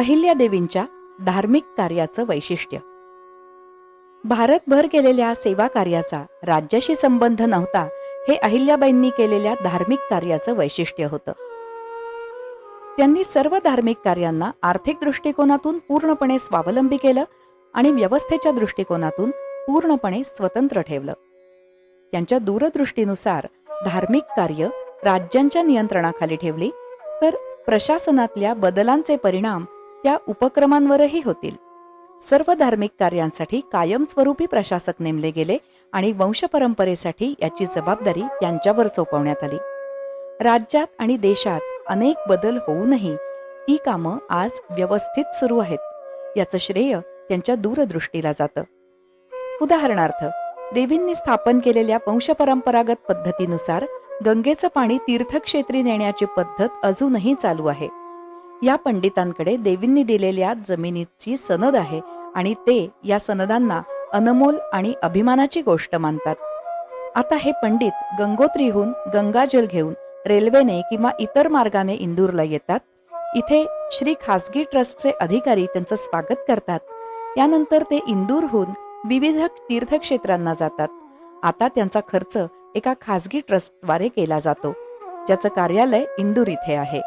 अहिल्यादेवींच्या धार्मिक कार्याचं वैशिष्ट्य. भारतभर केलेल्या सेवा कार्याचा राज्याशी संबंध नव्हता हे अहिल्याबाईंनी केलेल्या धार्मिक कार्याचं वैशिष्ट्य होतं. त्यांनी सर्व धार्मिक कार्यांना आर्थिक दृष्टिकोनातून पूर्णपणे स्वावलंबी केलं आणि व्यवस्थेच्या दृष्टिकोनातून पूर्णपणे स्वतंत्र ठेवलं. त्यांच्या दूरदृष्टीनुसार धार्मिक कार्य राज्यांच्या नियंत्रणाखाली ठेवली तर प्रशासनातल्या बदलांचे परिणाम त्या उपक्रमांवरही होतील. सर्व धार्मिक कार्यांसाठी कायमस्वरूपी प्रशासक नेमले गेले आणि वंशपरंपरेसाठी याची जबाबदारी त्यांच्यावर सोपवण्यात आली. राज्यात आणि देशात अनेक बदल होऊनही ती कामं आज व्यवस्थित सुरू आहेत. याचं श्रेय त्यांच्या दूरदृष्टीला जातं. उदाहरणार्थ देवींनी स्थापन केलेल्या वंशपरंपरागत पद्धतीनुसार गंगेचं पाणी तीर्थक्षेत्री नेण्याची पद्धत अजूनही चालू आहे. या पंडितांकडे देवींनी दिलेल्या जमिनीची सनद आहे आणि ते या सनदांना अनमोल आणि अभिमानाची गोष्ट मानतात. आता हे पंडित गंगोत्रीहून गंगाजल घेऊन रेल्वेने किंवा इतर मार्गाने इंदूरला येतात. इथे श्री खासगी ट्रस्टचे अधिकारी त्यांचं स्वागत करतात. त्यानंतर ते इंदूरहून विविध तीर्थक्षेत्रांना जातात. आता त्यांचा खर्च एका खासगी ट्रस्टद्वारे केला जातो. ज्याचं कार्यालय इंदूर इथे आहे.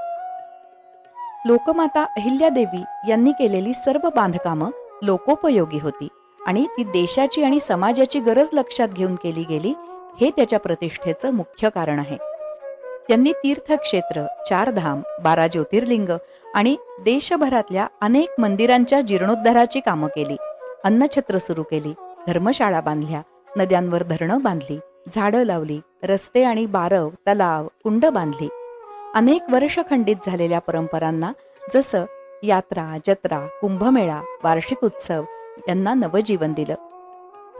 लोकमाता अहिल्यादेवी यांनी केलेली सर्व बांधकामं लोकोपयोगी होती आणि ती देशाची आणि समाजाची गरज लक्षात घेऊन केली गेली हे त्याच्या प्रतिष्ठेचं मुख्य कारण आहे. त्यांनी तीर्थक्षेत्र चारधाम बारा ज्योतिर्लिंग आणि देशभरातल्या अनेक मंदिरांच्या जीर्णोद्धाराची कामं केली. अन्नछत्र सुरू केली धर्मशाळा बांधल्या नद्यांवर धरणं बांधली झाडं लावली रस्ते आणि बारव तलाव कुंड बांधली. अनेक वर्ष खंडित झालेल्या परंपरांना जसं यात्रा जत्रा कुंभमेळा वार्षिक उत्सव यांना नवजीवन दिलं.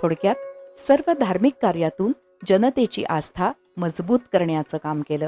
थोडक्यात सर्व धार्मिक कार्यातून जनतेची आस्था मजबूत करण्याचं काम केलं.